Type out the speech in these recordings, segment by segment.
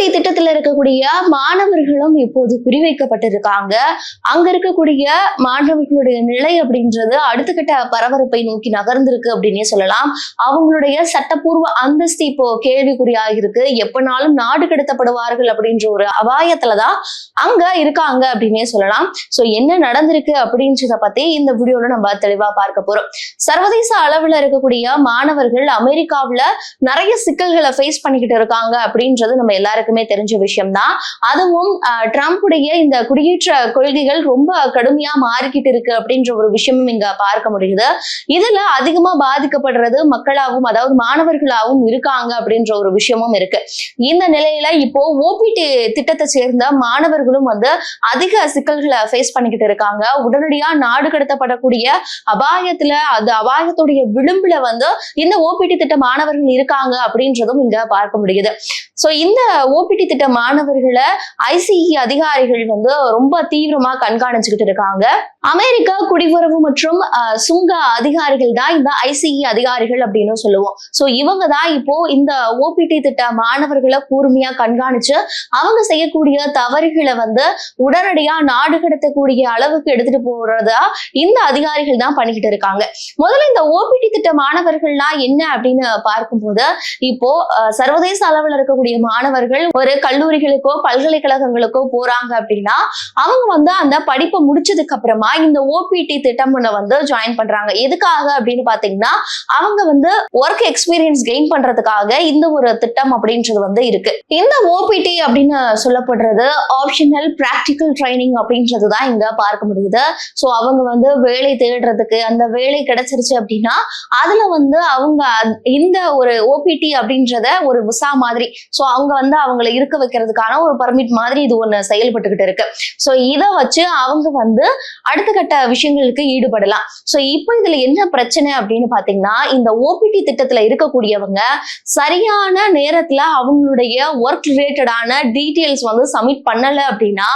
OPD திட்டத்துல இருக்கக்கூடிய மாணவர்களும் இப்போது குறிவைக்கப்பட்டிருக்காங்க. அங்க இருக்கக்கூடிய மாணவர்களுடைய நிலை அப்படின்றது அடுத்த கட்ட பரபரப்பை நோக்கி நகர்ந்திருக்கு அப்படின்னே சொல்லலாம். அவங்களுடைய சட்டப்பூர்வ அந்தஸ்து இப்போ கேள்விக்குறியாகிருக்கு எப்பனாலும் நாடு கடத்தப்படுவார்கள் அப்படின்ற ஒரு அபாயத்துலதான் அங்க இருக்காங்க அப்படின்னே சொல்லலாம். சோ என்ன நடந்திருக்கு அப்படின்றத பத்தி இந்த வீடியோல நம்ம தெளிவா பார்க்க போறோம். சர்வதேச அளவுல இருக்கக்கூடிய மாணவர்கள் அமெரிக்காவுல நிறைய சிக்கல்களை ஃபேஸ் பண்ணிக்கிட்டு இருக்காங்க அப்படின்றது நம்ம எல்லாருக்கும் தெரிஞ்ச விஷயம்தான். அதுவும் ட்ரம்புடைய இந்த குடியேற்ற கொள்கைகள் ரொம்ப கடுமையா மாறிக்கிட்டு இருக்கு அப்படின்ற ஒரு விஷயமும் இங்க பார்க்க முடியுது. இதுல அதிகமா பாதிக்கப்படுறது மக்களாகவும் அதாவது மாணவர்களாகவும் இருக்காங்க அப்படின்ற ஒரு விஷயமும் இருக்கு. இந்த நிலையில இப்போ ஓபிடி திட்டத்தை சேர்ந்த மாணவர்களும் வந்து அதிக சிக்கல்களை ஃபேஸ் பண்ணிக்கிட்டு இருக்காங்க. உடனடியா நாடு கடத்தப்படக்கூடிய அபாயத்துல அது அபாயத்துடைய விளிம்புல வந்து இந்த ஓபிடி திட்ட மாணவர்கள் இருக்காங்க அப்படின்றதும் இங்க பார்க்க முடியுது. சோ இந்த ஓபிடி திட்ட மாணவர்களை ஐசிஇ அதிகாரிகள் வந்து ரொம்ப தீவிரமா கண்காணிச்சுக்கிட்டு இருக்காங்க. அமெரிக்கா குடியுறவு மற்றும் அஹ், சுங்க அதிகாரிகள் தான் இந்த ஐசிஇ அதிகாரிகள் அப்படின்னு சொல்லுவோம். சோ இவங்க தான் இப்போ இந்த ஓபிடி திட்ட மாணவர்களை கூர்மையா கண்காணிச்சு அவங்க செய்யக்கூடிய தவறுகளை வந்து உடனடியா நாடு கடத்தக்கூடிய அளவுக்கு எடுத்துட்டு போறதா இந்த அதிகாரிகள் தான் பண்ணிக்கிட்டு இருக்காங்க. முதல்ல இந்த ஓபிடி திட்ட மாணவர்கள்லாம் என்ன அப்படின்னு பார்க்கும்போது இப்போ சர்வதேச அளவில் இருக்கக்கூடிய மாணவர்கள் ஒரு கல்லூரிகளுக்கோ பல்கலைக்கழகங்களுக்கோ போறாங்க அப்படின்னா அவங்க வந்து அந்த படிப்பை முடிச்சதுக்கு அப்புறமா இந்த ஓபிடி திட்டம் வந்து ஜாயின் பண்றாங்க. எதுக்காக அப்படின்னு பாத்தீங்கன்னா அவங்க வந்து ஒர்க் எக்ஸ்பீரியன்ஸ் கெயின் பண்றதுக்காக இந்த ஒரு திட்டம் அப்படின்றது வந்து இருக்கு. இந்த ஓபிடி அப்படின்னு சொல்லப்படுறது ஆப்ஷனல் பிராக்டிக்கல் ட்ரைனிங் அப்படின்றது தான் இங்க பார்க்க முடியுது. ஸோ அவங்க வந்து வேலை தேடுறதுக்கு அந்த வேலை கிடைச்சிருச்சு அப்படின்னா அதுல வந்து அவங்க இந்த ஒரு ஓபிடி அப்படின்றத ஒரு விசா மாதிரி ஸோ அவங்க வந்து அவங்கள இருக்க வைக்கிறதுக்கான ஒரு பர்மிட் மாதிரி இது ஒண்ணு செயல்பட்டுக்கிட்டு இருக்கு. ஸோ இதை வச்சு அவங்க வந்து அடுத்த கட்ட விஷயங்களுக்கு ஈடுபடலாம். ஸோ இப்போ இதுல என்ன பிரச்சனை அப்படின்னு பாத்தீங்கன்னா இந்த ஓபிடி திட்டத்துல இருக்கக்கூடியவங்க சரியான நேரத்துல அவங்களுடைய ஒர்க் ரிலேட்டடான டீட்டெயில்ஸ் வந்து சப்மிட் பண்ணல அப்படின்னா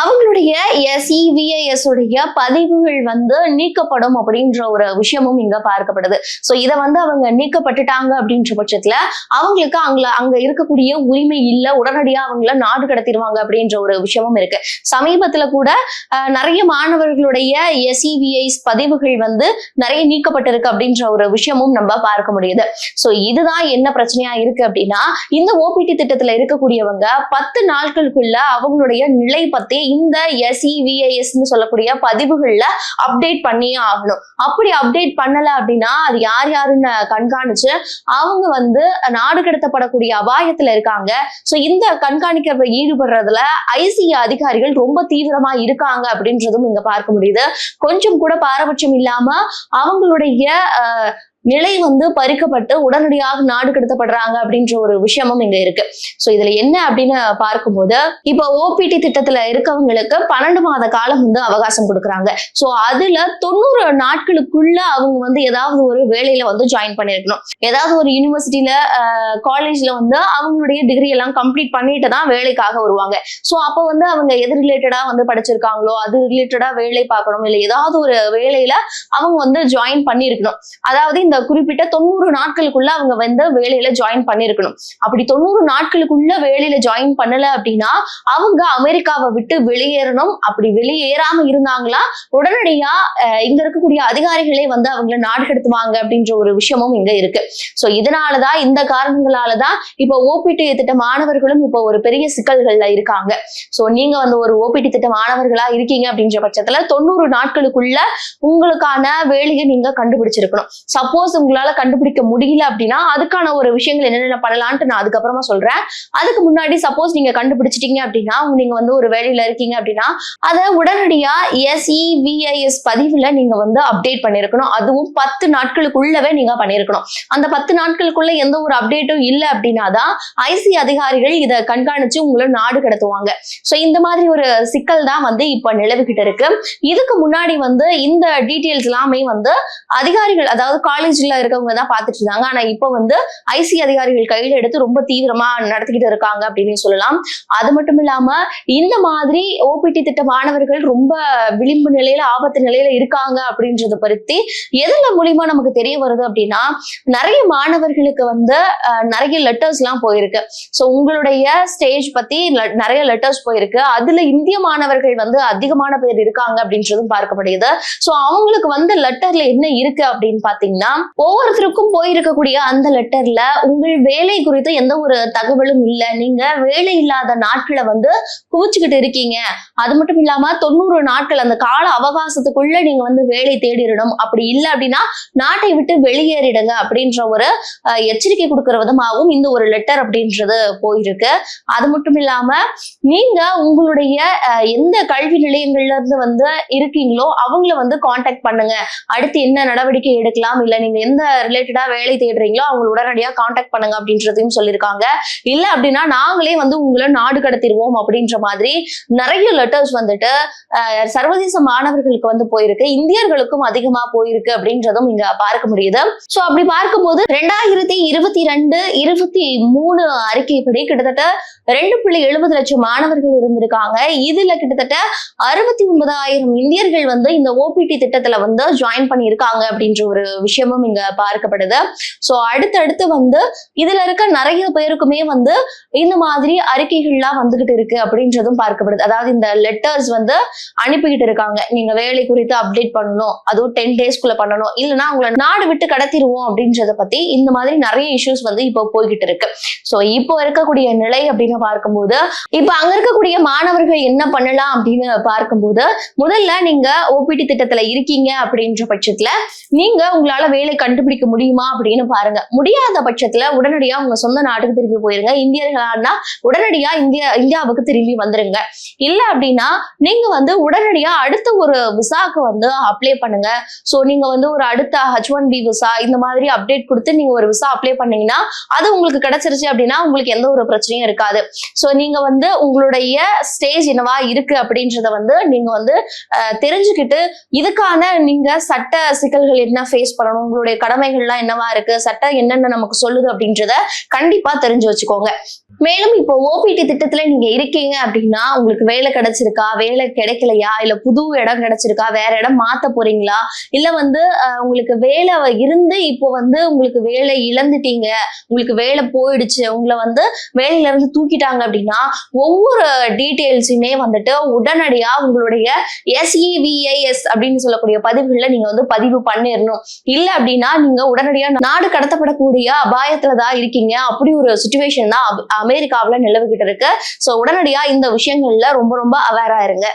அவங்களுடைய எஸ்இவிஐஎஸ் உடைய பதிவுகள் வந்து நீக்கப்படும் அப்படின்ற ஒரு விஷயமும் இங்க பார்க்கப்படுது. ஸோ இதை வந்து அவங்க நீக்கப்பட்டுட்டாங்க அப்படின்ற பட்சத்துல அவங்களுக்கு அங்க அங்க இருக்கக்கூடிய உரிமை இல்லை உடனடியா அவங்கள நாடு கடத்திடுவாங்க அப்படின்ற ஒரு விஷயமும் இருக்கு. சமீபத்துல கூட நிறைய மாணவர்களுடைய எஸ்இவிஐஸ் பதிவுகள் வந்து நிறைய நீக்கப்பட்டிருக்கு அப்படின்ற ஒரு விஷயமும் நம்ம பார்க்க முடியுது. சோ இதுதான் என்ன பிரச்சனையா இருக்கு அப்படின்னா இந்த ஓபிடி திட்டத்துல இருக்கக்கூடியவங்க பத்து நாட்களுக்குள்ள அவங்களுடைய நிலை பத்தி இந்த எஸ்இவிஐஎஸ்ன்னு சொல்லக்கூடிய பதிவுகள்ல அப்டேட் பண்ணியே ஆகணும். அப்படி அப்டேட் பண்ணல அப்படின்னா அது யார் யாருன்னு கண்காணிச்சு அவங்க வந்து நாடு கடத்தப்படக்கூடிய அபாயத்துல இருக்காங்க. சோ இந்த கண்காணிக்கிறத ஈடுபடுறதுல ஐசிஐ அதிகாரிகள் ரொம்ப தீவிரமா இருக்காங்க அப்படின்றதும் இங்க பார்க்க முடியுது. கொஞ்சம் கூட பாரபட்சம் இல்லாம அவங்களுடைய அஹ், நிலை வந்து பறிக்கப்பட்டு உடனடியாக நாடு கடத்தப்படுறாங்க அப்படின்ற ஒரு விஷயமும் இங்க இருக்கு. சோ இதுல என்ன அப்படின்னு பார்க்கும்போது இப்போ ஓபிடி திட்டத்துல இருக்கவங்களுக்கு பன்னெண்டு மாத காலம் வந்து அவகாசம் கொடுக்குறாங்க. சோ அதுல தொண்ணூறு நாட்களுக்குள்ள அவங்க வந்து ஏதாவது ஒரு வேலையில வந்து ஜாயின் பண்ணிருக்கணும். ஏதாவது ஒரு யூனிவர்சிட்டியில காலேஜ்ல வந்து அவங்களுடைய டிகிரி எல்லாம் கம்ப்ளீட் பண்ணிட்டு தான் வேலைக்காக வருவாங்க. சோ அப்போ வந்து அவங்க எது ரிலேட்டடா வந்து படிச்சிருக்காங்களோ அது ரிலேட்டடா வேலை பார்க்கணும் இல்லை ஏதாவது ஒரு வேலையில அவங்க வந்து ஜாயின் பண்ணிருக்கணும். அதாவது இந்த குறிப்பிட்ட தொண்ணூறு நாட்களுக்குள்ள அவங்க வந்து வேலையில ஜாயின் பண்ணிருக்கணும். அப்படி தொண்ணூறு நாட்களுக்குள்ள வேலையில ஜாயின் பண்ணல அப்படின்னா அவங்க அமெரிக்காவை விட்டு வெளியேறணும். அப்படி வெளியேறாம இருந்தாங்களா உடனடியா இங்க இருக்கக்கூடிய அதிகாரிகளே வந்து அவங்கள நாடு கடத்துவாங்க அப்படின்ற ஒரு விஷயமும் இங்க இருக்கு. சோ இதனாலதான் இந்த காரணங்களாலதான் இப்போ ஓபிடி திட்ட மாணவர்களும் இப்போ ஒரு பெரிய சிக்கல்கள்ல இருக்காங்க. சோ நீங்க வந்து ஒரு ஓபிடி திட்ட மாணவர்களா இருக்கீங்க அப்படின்ற பட்சத்துல தொண்ணூறு நாட்களுக்குள்ள உங்களுக்கான வேலையை நீங்க கண்டுபிடிச்சிருக்கணும். சப்போஸ் உங்களால கண்டுபிடிக்க முடியல அப்படின்னா அதுக்கான ஒரு விஷயங்கள் என்னென்ன பண்ணலான்ட்டு நான் அதுக்கப்புறமா சொல்றேன். அதுக்கு முன்னாடி சப்போஸ் நீங்க கண்டுபிடிச்சிட்டீங்க அப்படின்னா நீங்க வந்து ஒரு வேலையில இருக்கீங்க அப்படின்னா அதை உடனடியா எஸ்இவிஐஎஸ் பதிவுல நீங்க வந்து அப்டேட் பண்ணிருக்கணும். அதுவும் பத்து நாட்களுக்குள்ளவே நீங்க பண்ணிருக்கணும். அந்த பத்து நாட்களுக்குள்ள எந்த ஒரு அப்டேட்டும் இல்லை அப்படின்னா தான் ஐசி அதிகாரிகள் இதை கண்காணிச்சு உங்களை நாடு கடத்துவாங்க. சோ இந்த மாதிரி ஒரு சிக்கல் தான் வந்து இப்ப நிலவுகிட்டு இருக்கு. இதுக்கு முன்னாடி வந்து இந்த டீட்டெயில்ஸ் எல்லாமே வந்து அதிகாரிகள் அதாவது காலை காலேஜ்ல இருக்கவங்க தான் பார்த்துட்டு இருந்தாங்க. ஆனா இப்போ வந்து ஐசி அதிகாரிகள் கையில எடுத்து ரொம்ப தீவிரமா நடத்திக்கிட்டு இருக்காங்க அப்படின்னு சொல்லலாம். அது மட்டும் இல்லாம இந்த மாதிரி ஓபிடி திட்ட மாணவர்கள் ரொம்ப விளிம்பு நிலையில ஆபத்து நிலையில இருக்காங்க அப்படின்றத பற்றி எதுல மூலியமா நமக்கு தெரிய வருது அப்படின்னா நிறைய மாணவர்களுக்கு வந்து நிறைய லெட்டர்ஸ் எல்லாம் போயிருக்கு. ஸோ உங்களுடைய ஸ்டேஜ் பத்தி நிறைய லெட்டர்ஸ் போயிருக்கு. அதுல இந்திய மாணவர்கள் வந்து அதிகமான பேர் இருக்காங்க அப்படின்றதும் பார்க்கப்படுகிறது. ஸோ அவங்களுக்கு வந்து லெட்டர்ல என்ன இருக்கு அப்படின்னு பாத்தீங்கன்னா ஒவ்வொருத்தருக்கும் போயிருக்கக்கூடிய அந்த லெட்டர்ல உங்கள் வேலை குறித்து எந்த ஒரு தகவலும் இல்லை. நீங்க வேலை இல்லாத நாட்களை வந்து குவிச்சுக்கிட்டு இருக்கீங்க. அது மட்டும் இல்லாம தொண்ணூறு நாட்கள் அந்த கால அவகாசத்துக்குள்ள நீங்க வந்து வேலை தேடிடணும். அப்படி இல்லை அப்படின்னா நாட்டை விட்டு வெளியேறிடுங்க அப்படின்ற ஒரு எச்சரிக்கை கொடுக்கிற விதமாகவும் இந்த ஒரு லெட்டர் அப்படின்றது போயிருக்கு. அது மட்டும் இல்லாம நீங்க உங்களுடைய எந்த கல்வி நிலையங்கள்ல இருந்து வந்து இருக்கீங்களோ அவங்கள வந்து காண்டாக்ட் பண்ணுங்க. அடுத்து என்ன நடவடிக்கை எடுக்கலாம் இல்ல நீங்க எந்த ரிலேட்டடா வேலை தேடுறீங்களோ அவங்களை உடனடியா காண்டாக்ட் பண்ணுங்க அப்படின்றதையும் சொல்லியிருக்காங்க. இல்ல அப்படின்னா நாங்களே வந்து உங்களை நாடு கடத்திடுவோம் அப்படின்ற மாதிரி நிறைய லெட்டர்ஸ் வந்துட்டு சர்வதேச மாணவர்களுக்கு வந்து போயிருக்கு. இந்தியர்களுக்கும் அதிகமா போயிருக்கு அப்படின்றதும் இங்க பார்க்க முடியுது. சோ அப்படி பார்க்கும்போது ரெண்டாயிரத்தி இருபத்தி ரெண்டு இருபத்தி மூணு அறிக்கைப்படி கிட்டத்தட்ட ரெண்டு புள்ளி எழுபது லட்சம் மாணவர்கள் இருந்திருக்காங்க. இதுல கிட்டத்தட்ட அறுபத்தி ஒன்பதாயிரம் இந்தியர்கள் வந்து இந்த ஓபிடி திட்டத்துல வந்து ஜாயின் பண்ணியிருக்காங்க அப்படின்ற ஒரு விஷயமும் இங்க பார்க்கப்படுது. சோ அடுத்தடுத்து வந்து இதுல இருக்க நிறைய பேருக்குமே வந்து இந்த மாதிரி அறிக்கைகள்லாம் வந்துகிட்டு இருக்கு அப்படின்றதும் பார்க்கப்படுது. அதாவது இந்த லெட்டர்ஸ் வந்து அனுப்பிக்கிட்டு இருக்காங்க. நீங்க வேலை குறித்து அப்டேட் பண்ணணும். அதுவும் டென் டேஸ்க்குள்ள பண்ணணும். இல்லைன்னா உங்களை நாடு விட்டு கடத்திடுவோம் அப்படின்றத பத்தி இந்த மாதிரி நிறைய இஷ்யூஸ் வந்து இப்போ போய்கிட்டு இருக்கு. சோ இப்போ இருக்கக்கூடிய நிலை அப்படின்னு பார்க்கும்போது இப்போ அங்க இருக்கக்கூடிய மாணவர்கள் என்ன பண்ணலாம் அப்படின்னு பார்க்கும்போது முதல்ல நீங்க ஓபிடி திட்டத்துல இருக்கீங்க அப்படின்ற பட்சத்துல நீங்க உங்களால வேலை கண்டுபிடிக்க முடியுமா அப்படின்னு பாருங்க. முடியாத பட்சத்துல உடனடியா உங்க சொந்த நாட்டுக்கு திரும்பி போயிருங்க. இந்தியர்களானா உடனடியா இந்தியா இந்தியாவுக்கு திரும்பி வந்துருங்க. இல்ல அப்படின்னா நீங்க வந்து உடனடியா அடுத்த ஒரு விசாக்கு வந்து அப்ளை பண்ணுங்க. சோ நீங்க வந்து ஒரு அடுத்த ஹச் ஒன் பி விசா இந்த மாதிரி அப்டேட் கொடுத்து நீங்க ஒரு விசா அப்ளை பண்ணீங்கன்னா அது உங்களுக்கு கிடைச்சிருச்சு அப்படின்னா உங்களுக்கு எந்த ஒரு பிரச்சனையும் இருக்காது. சோ நீங்க வந்து உங்களுடைய ஸ்டேஜ் என்னவா இருக்கு அப்படின்றத வந்து நீங்க வந்து தெரிஞ்சுக்கிட்டு இதுக்கான நீங்க சட்ட சிக்கல்கள் என்ன ஃபேஸ் பண்ணணும் உங்களுடைய கடமைகள்லாம் என்னவா இருக்கு? சட்டம் என்னென்ன நமக்கு சொல்லுது அப்படின்றத கண்டிப்பா தெரிஞ்சு வச்சுக்கோங்க. மேலும் இப்போ ஓபிடி திட்டத்துல நீங்க இருக்கீங்க அப்படின்னா உங்களுக்கு வேலை கிடைச்சிருக்கா? வேலை கிடைக்கலையா? இல்ல புது இடம் கிடைச்சிருக்கா? வேற இடம் மாத்த போறீங்களா? இல்ல வந்து உங்களுக்கு வேலை இருந்து இப்போ வந்து உங்களுக்கு வேலை இழந்துட்டீங்க. உங்களுக்கு வேலை போயிடுச்சு. உங்களை வந்து வேலையில இருந்து தூக்கிட்டாங்க அப்படின்னா ஒவ்வொரு டீட்டெயில்ஸுமே வந்துட்டு உடனடியா உங்களுடைய எஸ்இவிஐஎஸ் அப்படின்னு சொல்லக்கூடிய பதிவுகள்ல நீங்க வந்து பதிவு பண்ணிடணும் இல்ல அப்படின்னா நீங்க உடனடியா நாடு கடத்தப்படக்கூடிய அபாயத்துலதான் இருக்கீங்க. அப்படி ஒரு சுச்சுவேஷன் தான். அமெரிக்காவில் நிலவுகிட்டு இருக்கு. சோ உடனடியா இந்த விஷயங்கள்ல ரொம்ப ரொம்ப அவேரா இருங்க.